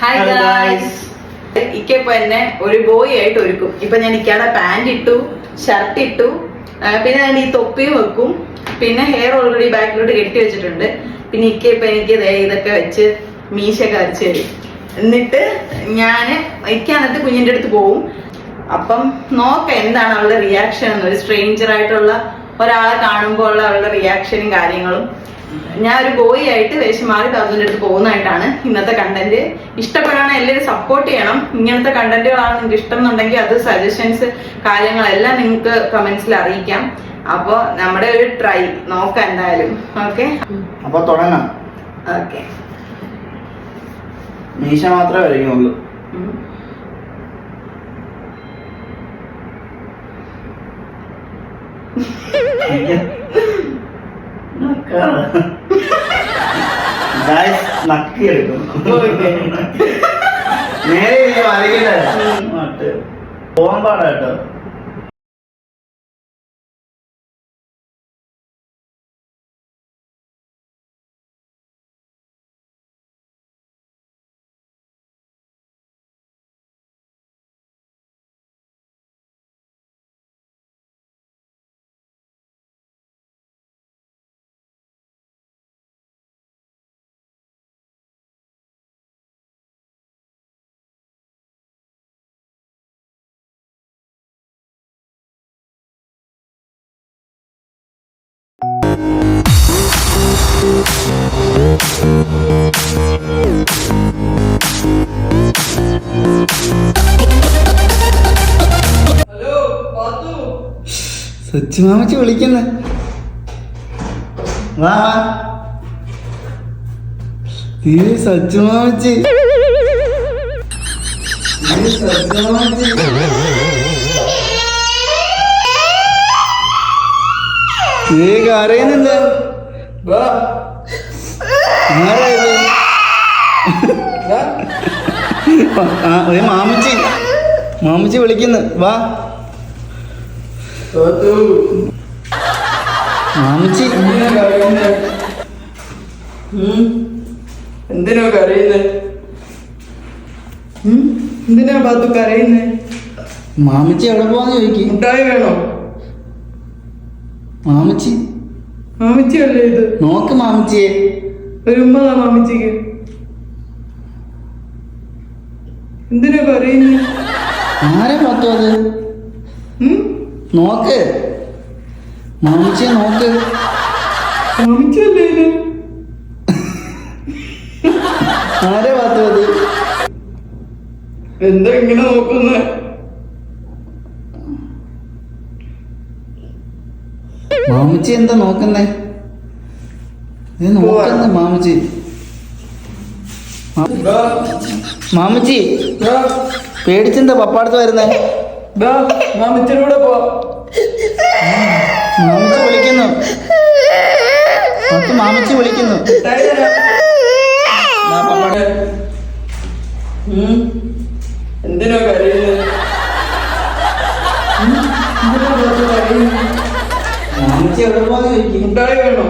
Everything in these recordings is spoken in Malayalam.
ഹായ് ഗായ്സ് ഇക്ക എന്നെ ഒരു ബോയ് ആയിട്ട് ഒരുക്കും. ഇപ്പൊ ഞാൻ ഇക്കാടെ പാന്റ് ഇട്ടു ഷർട്ട് ഇട്ടു. പിന്നെ ഞാൻ ഈ തൊപ്പിയും വെക്കും. പിന്നെ ഹെയർ ഓൾറെഡി ബാക്കിലോട്ട് കെട്ടി വെച്ചിട്ടുണ്ട്. പിന്നെ ഇക്ക ഇപ്പൊ എനിക്ക് ഇതൊക്കെ വെച്ച് മീശ വരച്ച് തരും. എന്നിട്ട് ഞാൻ ഇക്ക എന്നിട്ട് കുഞ്ഞിന്റെ അടുത്ത് പോവും. അപ്പം നോക്ക എന്താണ് അവളുടെ റിയാക്ഷൻ എന്ന്. ഒരു സ്ട്രേഞ്ചർ ആയിട്ടുള്ള ഒരാളെ കാണുമ്പോൾ ഉള്ള അവളുടെ റിയാക്ഷനും കാര്യങ്ങളും. ഞാൻ ഒരു ബോയ് ആയിട്ട് വേഷം മാറി തൗസൻഡ് അടുത്ത് പോകുന്നതായിട്ടാണ് ഇന്നത്തെ കണ്ടന്റ് ഇഷ്ടപ്പെടാണ് എല്ലാവരും സപ്പോർട്ട് ചെയ്യണം. ഇങ്ങനത്തെ കണ്ടന്റുകളാണ് നിങ്ങൾക്ക് ഇഷ്ടം എന്നുണ്ടെങ്കിൽ അത് സജഷൻസ് കാര്യങ്ങളെല്ലാം നിങ്ങൾക്ക് കമന്റ്സിൽ അറിയിക്കാം. അപ്പൊ നമ്മുടെ ഒരു ട്രൈ നോക്കാം എന്തായാലും. ഓക്കെ അപ്പൊ തുടങ്ങാം. ഓക്കെ മീശ മാത്രമേ വരയ്ക്കുള്ളൂ ഗായ്സ് നക്കി എടുക്കും Okay. നേരെ ഇരിക്കും, വരയ്ക്കില്ല. മറ്റ് പോകാൻ പാടാ കേട്ടോ സച്ചു മാമച്ചി വിളിക്കുന്ന. വാ. ഈ സച്ചു മാമച്ചി. സച്ചു മാമച്ചി. നീ കരയുന്നില്ല മാമച്ചി. മാമച്ചി വിളിക്കുന്നു. വാ. എന്തിനാ കരയുന്നത് എന്തിനാ ബാത്തു കരയുന്നേ? മാമച്ചി എവിടെ പോവാന്ന് ചോദിക്കും. മുട്ടായി വേണോ? മാമച്ചി. അല്ലേ ഇത്? നോക്ക് മാമച്ചിയെ. ഒരു ഉമ്മതാ മാമിച്ചിക്ക്. എന്തിനാ പറയുന്നേ ആരാ പത്തോ അത്? നോക്ക്. മാമച്ചിയെ നോക്ക്. മമിച്ചല്ലേ ആരെ പത്തോ എന്താ ഇങ്ങനെ നോക്കുന്നത് മാമിച്ചി എന്താ നോക്കുന്നേ? നോക്കുന്ന മാമിച്ചി. മാമിച്ചി മാമച്ചി പേടിച്ചെന്താ പപ്പാടത്ത് വരുന്നേ? മാമിച്ചിലൂടെ പോ മാമച്ചി വിളിക്കുന്നു. പത്ത് മാമച്ചി വിളിക്കുന്നു. എന്തിനാ കരയുന്നത് മാമച്ചി എവിടെ ചോദിക്കും. മുട്ടായി വേണോ?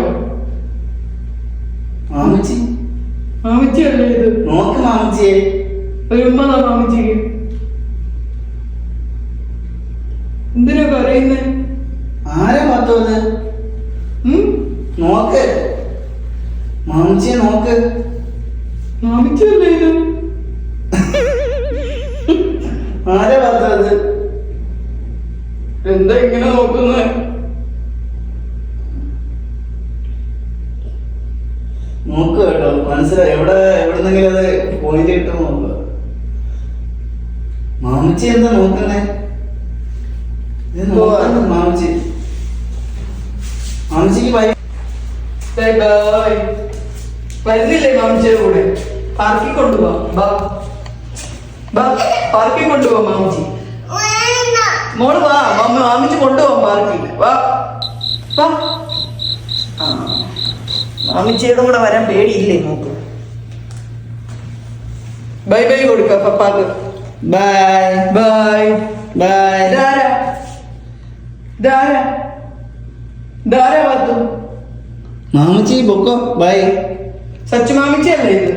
അല്ലേ മാമിച്ചിയല്ലേ ഇത്? നോക്ക് മാമിച്ചിയെ ഉമ്മതാ മാമിച്ചിക്ക് എന്തിനാ കരയുന്നത് ആരാ പത്തോ അത് ഉം? നോക്ക് മാമച്ചിയെ നോക്ക് മാമിച്ചിയല്ലേ ഇത്? ആരെ അത് എന്താ ഇങ്ങനെ നോക്കുന്നത് നോക്ക് കേട്ടോ മനസ്സിലായി. എവിടെ എവിടെന്നെങ്കിലും അത് പോയിന്റ് കിട്ടും നോക്കുക മാമച്ചി എന്താ നോക്കുന്നേ? മാമച്ചി. മാമച്ചിക്ക് ബൈ ബൈ വരുന്നില്ലേ മാമിച്ചിയുടെ കൂടെ? പാർക്കിൽ കൊണ്ടുപോവാം. പാർക്കിൽ കൊണ്ടുപോവാം മാമിച്ചി. മോൾ വാ മാമ മാമിച്ചി കൊണ്ടുപോവാം പാർക്കിൽ. വാ. വാ. മാമിച്ചിയുടെ കൂടെ വരാൻ പേടിയില്ലേ നോക്ക് ബൈ ബൈ കൊടുക്ക പപ്പാക്ക് ബൈ ബൈ ബൈ. ഇതാരാ? ഇതാരാ? വാത്തു മാമച്ചി ബൊക്കോ ബൈ. സച്ചു മാമിച്ചല്ലേ ഇത്?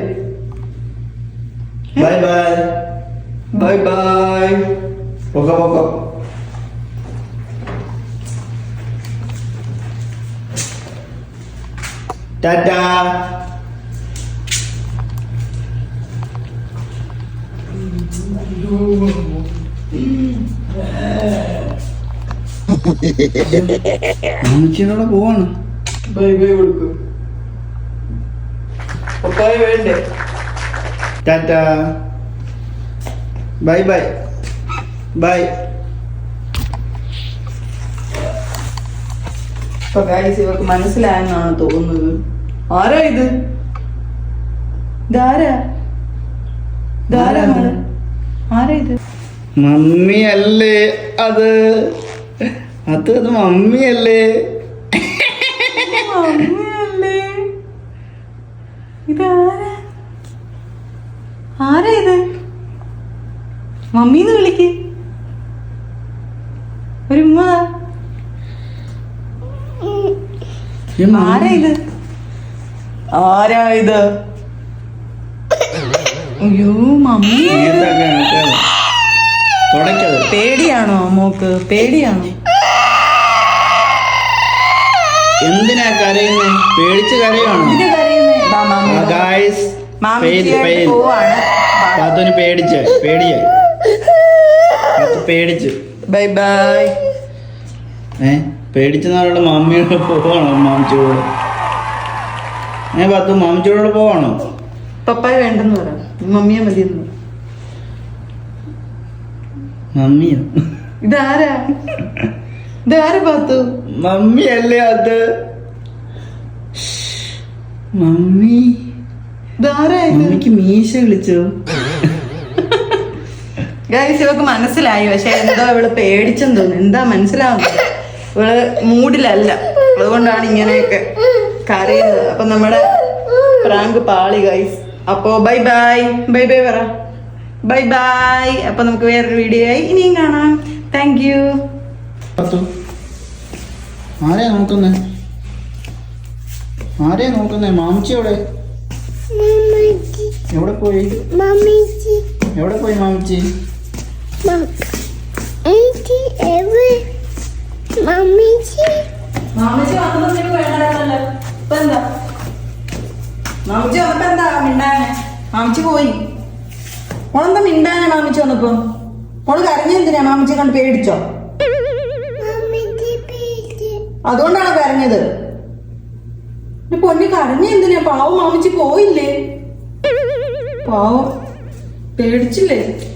ബൈ ബൈ ബൈ ബൈ പോക്കോ പോക്കോ. ടാറ്റാ. അമ്മച്ചിയോടെ പോവാണ്. ബൈ ബൈ കൊടുക്കും. പപ്പായ വേണ്ടേ ടാറ്റ. Bye bye. ബൈ. ഇപ്പൊ ഗൈസ് ഇവർക്ക് മനസ്സിലായെന്നാണ് തോന്നുന്നത്. ആരാ ഇത്? ഇതാരാ? ഇതാരാ ആരാ ഇത്? മോളെ? ആരാ ഇത്? മമ്മി അല്ലേ അത്? അത് അത് മമ്മി അല്ലേ അമ്മയല്ലേ ഇതാരാ? ആരാ ഇത്? മമ്മീന്ന് വിളിക്ക്. ഒരു ഉമ്മ ആരാ ഇത്? ആരാ ഇത്? അയ്യോ മമ്മി പേടിയാണോ മോക്ക്? പേടിയാണോ? എന്തിനാ കരയുന്നത് പേടിച്ച് കരയാണോ ഗായ്സ് പാത്തുന് പേടിച്ച് പേടിയായി പേടിച്ച്. Bye bye. ഏ പേടിച്ചെന്നാളുടെ മമ്മിയോട് പോവാണോ? മാമിച്ചോട്. ഏ പാത്തു മാമിച്ചോട് പോവാണോ? പപ്പായ വേണ്ടെന്ന് പറ മമ്മിയെ മതിയെന്ന് മമ്മിയോ? ഇതാരാ? ഇതാരാ പാത്തു? മമ്മിയല്ലേ അത്? മമ്മി. മമ്മിക്ക് മീശ വിളിച്ചോ. ഗൈസ് ഇവക്ക് മനസ്സിലായി. പക്ഷെ എന്തോ ഇവൾ പേടിച്ചെന്ന് തോന്നുന്നു. എന്താ മനസ്സിലാവുന്നത് ഇവൾ മൂഡിലല്ല. അതുകൊണ്ടാണ് ഇങ്ങനെയൊക്കെ കരയുന്നത്. അപ്പൊ നമ്മുടെ പ്രാങ്ക് പാളി ഗൈസ് അപ്പോ ബൈ ബൈ ബൈ ബൈ പറ. ബൈ ബൈ അപ്പൊ നമുക്ക് വേറൊരു വീഡിയോ ആയി ഇനിയും കാണാം. താങ്ക് യു ആരെയാ നോക്കുന്നേ ആരെയാ നോക്കുന്നേ? മാമിച്ചി. എവിടെ എവിടെ പോയി മാമിച്ചി? എവിടെ? പോയി മാമിച്ചി. മാമിച്ചി മിണ്ടാനെ? പോയി. മോളെന്താ മിണ്ടാനെ മാമിച്ചി വന്നപ്പോ? ഓൾ കരഞ്ഞെന്തിനാ മാമിച്ചി കണ്ട് പേടിച്ചോ. അതുകൊണ്ടാണ് കരഞ്ഞത്? പൊന്നി കരഞ്ഞ എന്തിനാ? പാവം മാമിച്ച് പോയില്ലേ? പാവം. പേടിച്ചില്ലേ?